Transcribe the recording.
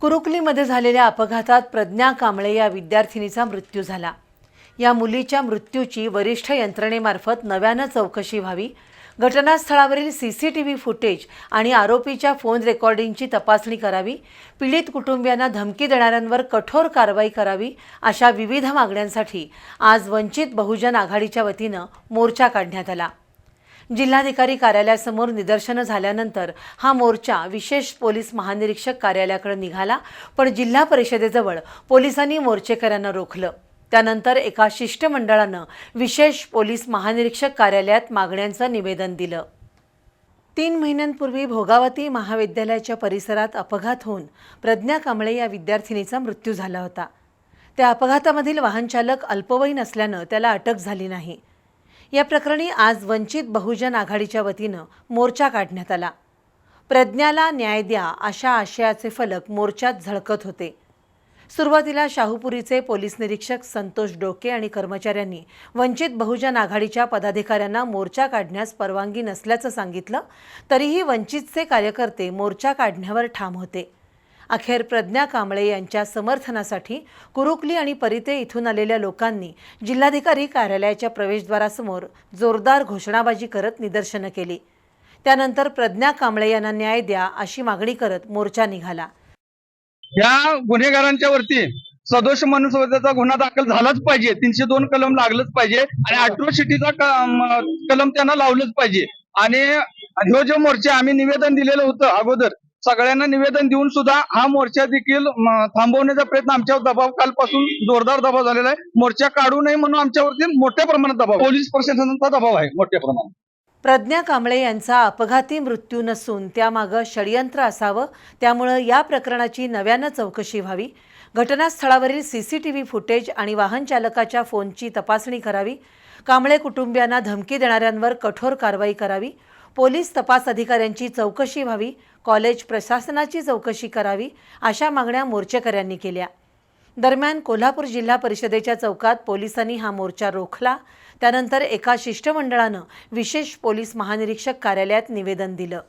कुरुकलीमध्ये झालेल्या अपघातात प्रज्ञा कांबळे या विद्यार्थिनीचा मृत्यू झाला. या मुलीच्या मृत्यूची वरिष्ठ यंत्रणेमार्फत नव्यानं चौकशी व्हावी घटनास्थळावरील C C T V footage आणि आरोपीच्या फोन रेकॉर्डिंगची तपासणी करावी पीडित कुटुंबियांना धमकी देणाऱ्यांवर कठोर कारवाई करावी अशा विविध मागण्यांसाठी आज वंचित बहुजन आघाडीच्या वतीनं मोर्चा काढण्यात आला. जिल्हाधिकारी कार्यालयासमोर निदर्शनं झाल्यानंतर हा मोर्चा विशेष पोलीस महानिरीक्षक कार्यालयाकडे निघाला पण जिल्हा परिषदेजवळ पोलिसांनी मोर्चेकऱ्यांना रोखलं. त्यानंतर एका शिष्टमंडळानं विशेष पोलीस महानिरीक्षक कार्यालयात मागण्यांचं निवेदन दिलं. तीन महिन्यांपूर्वी भोगावती महाविद्यालयाच्या परिसरात अपघात होऊन प्रज्ञा कांबळे या विद्यार्थिनीचा मृत्यू झाला होता. त्या अपघातामधील वाहनचालक अल्पवयीन असल्यानं त्याला अटक झाली नाही. या प्रकरणी आज वंचित बहुजन आघाडीच्या वतीनं मोर्चा काढण्यात आला. प्रज्ञाला न्याय द्या अशा आशयाचे फलक मोर्चात झळकत होते. सुरुवातीला शाहूपुरीचे पोलीस निरीक्षक संतोष डोके आणि कर्मचाऱ्यांनी वंचित बहुजन आघाडीच्या पदाधिकाऱ्यांना मोर्चा काढण्यास परवानगी नसल्याचं सांगितलं तरीही वंचितचे कार्यकर्ते मोर्चा काढण्यावर ठाम होते. अखेर प्रज्ञा कांबळे यांच्या समर्थनासाठी कुरुकली आणि परिते इथून आलेल्या लोकांनी जिल्हाधिकारी कार्यालयाच्या प्रवेशद्वारासमोर जोरदार घोषणाबाजी करत निदर्शनं केली. त्यानंतर प्रज्ञा कांबळे यांना न्याय द्या अशी मागणी करत मोर्चा निघाला. या गुन्हेगारांच्या वरती सदोष मनुष्यवधाचा गुन्हा दाखल झालाच पाहिजे. तीनशे दोन कलम लागलंच पाहिजे आणि अॅट्रोसिटीचा कलम त्यांना लावलंच पाहिजे. आणि ह्यो जो मोर्चा आम्ही निवेदन दिलेलं होतं अगोदर सगळ्यांना निवेदन देऊन सुद्धा हा मोर्चा देखील थांबवण्याचा प्रयत्न आमच्यावर दबाव कालपासून जोरदार दबाव झालेला आहे. मोर्चा काढू नये म्हणून आमच्यावरती मोठ्या प्रमाणात दबाव पोलीस प्रशासनाचा दबाव आहे मोठ्या प्रमाणात. प्रज्ञा कांबळे यांचा अपघाती मृत्यू नसून त्यामागं षडयंत्र असावं त्यामुळं या प्रकरणाची नव्यानं चौकशी व्हावी. घटनास्थळावरील C C T V footage आणि वाहन चालकाच्या फोनची तपासणी करावी. कांबळे कुटुंबियांना धमकी देणाऱ्यांवर कठोर कारवाई करावी. पोलीस तपास अधिकाऱ्यांची चौकशी व्हावी कॉलेज प्रशासनाची चौकशी करावी अशा मागण्या मोर्चेकऱ्यांनी केल्या. दरम्यान कोल्हापूर जिल्हा परिषदेच्या चौकात पोलिसांनी हा मोर्चा रोखला. त्यानंतर एका शिष्टमंडळानं विशेष पोलीस महानिरीक्षक कार्यालयात निवेदन दिलं.